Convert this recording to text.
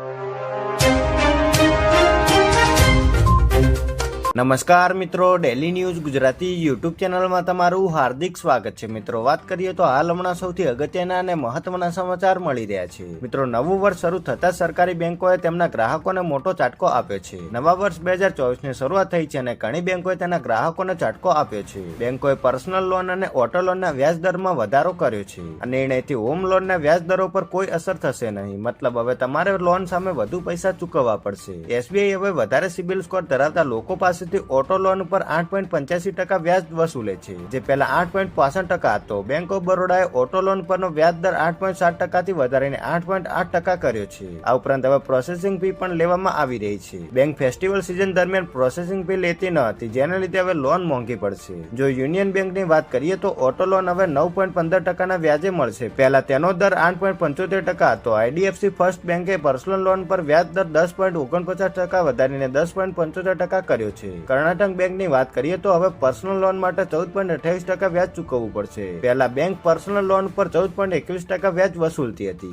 you. નમસ્કાર મિત્રો daily news Gujarati YouTube ચેનલમાં તમારું હાર્દિક સ્વાગત છે. મિત્રો, વાત કરીએ તો હાલ હમણાં સૌથી અગત્યના અને મહત્વના સમાચાર મળી રહ્યા છે. મિત્રો, નવું વર્ષ શરૂ થતા સરકારી બેંકોએ તેમના ગ્રાહકોને મોટો ચાટકો આપ્યો છે. નવા વર્ષ બે હજાર ચોવીસની શરૂઆત થઈ છે અને ઘણી બેંકોએ તેના ગ્રાહકોને ચાટકો આપ્યો છે. બેંકોએ પર્સનલ લોન અને ઓટો લોનના વ્યાજ દરમાં વધારો કર્યો છે. આ નિર્ણયથી હોમ લોનના વ્યાજ દરો પર કોઈ અસર થશે નહીં. મતલબ, હવે તમારે લોન સામે વધુ પૈસા ચૂકવવા પડશે. એસબીઆઈ હવે વધારે સિબિલ સ્કોર ધરાવતા લોકો પાસેથી ઓટો લોન પર આઠ પોઈન્ટ પંચ્યાસી ટકા વ્યાજ વસૂલે છે. જે પહેલા આઠ પોઈન્ટ પાસઠ ટકા હતો. બેંક ઓફ બરોડાએ ઓટો લોન પરનો વ્યાજ દર આઠ પોઈન્ટ સાત ટકાથી વધારીને આઠ પોઈન્ટ આઠ ટકા કર્યો છે. આ ઉપરાંત હવે પ્રોસેસિંગ ફી પણ લેવામાં આવી રહી છે. બેંક ફેસ્ટિવલ સિઝન દરમિયાન પ્રોસેસિંગ ફી લેતી ન હતી. જેના લીધે હવે લોન મોંઘી પડશે. જો યુનિયન બેંકની વાત કરીએ તો ઓટો લોન હવે નવ પોઈન્ટ પંદર ટકાના વ્યાજે મળશે. પહેલા તેનો દર આઠ પોઈન્ટ પંચોતેર ટકા હતો. આઈડીએફસી ફર્સ્ટ બેંકે પર્સનલ લોન પર વ્યાજ દર દસ પોઈન્ટ ઓગણપચાસ ટકા વધારીને દસ પોઈન્ટ પંચોતેર ટકા કર્યો છે. કર્ણાટક બેંકની વાત કરીએ તો હવે પર્સનલ લોન માટે ચૌદ પોઈન્ટ અઠ્યાવીસ ટકા વ્યાજ ચૂકવવું પડશે. પહેલા બેંક પર્સનલ લોન પર ચૌદ પોઈન્ટ એકવીસ ટકા વ્યાજ વસૂલતી હતી.